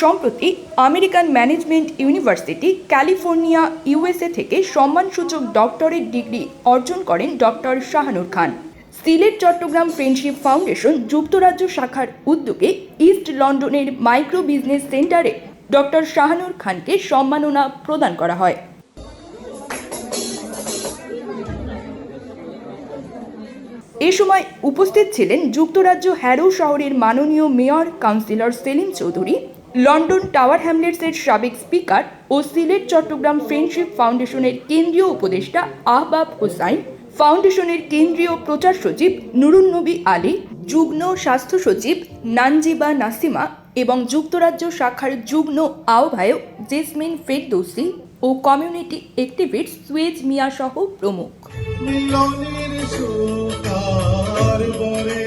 সম্প্রতি American management university California, USA থেকে সম্মানসূচক ডক্টরেট ডিগ্রি অর্জন করেন doctor Shahanur Khan. Sylhet Chittagong friendship foundation যুক্তরাজ্য শাখার উদ্যোগে ইস্ট লন্ডনের মাইক্রো বিজনেস সেন্টারে ডক্টর শাহানুর খানকে সম্মাননা প্রদান করা হয়। এ সময় উপস্থিত ছিলেন যুক্তরাজ্য হ্যারো শহরের মাননীয় mayor councillor Selim Chowdhury London Tower হ্যামলেটসের সাবেক স্পিকার ও সিলেট চট্টগ্রাম ফ্রেন্ডশিপ ফাউন্ডেশনের কেন্দ্রীয় উপদেষ্টা আহবাব হোসাইন, ফাউন্ডেশনের কেন্দ্রীয় প্রচার সচিব নুরুন নবী আলী, যুগ্ম স্বাস্থ্য সচিব নানজিবা নাসিমা এবং যুক্তরাজ্য শাখার যুগ্ম আহ্বায়ক জেসমিন ফেরদৌসি ও কমিউনিটি অ্যাক্টিভিস্ট সুয়েজ মিয়া সহ প্রমুখ। মিলনের সুতার বরে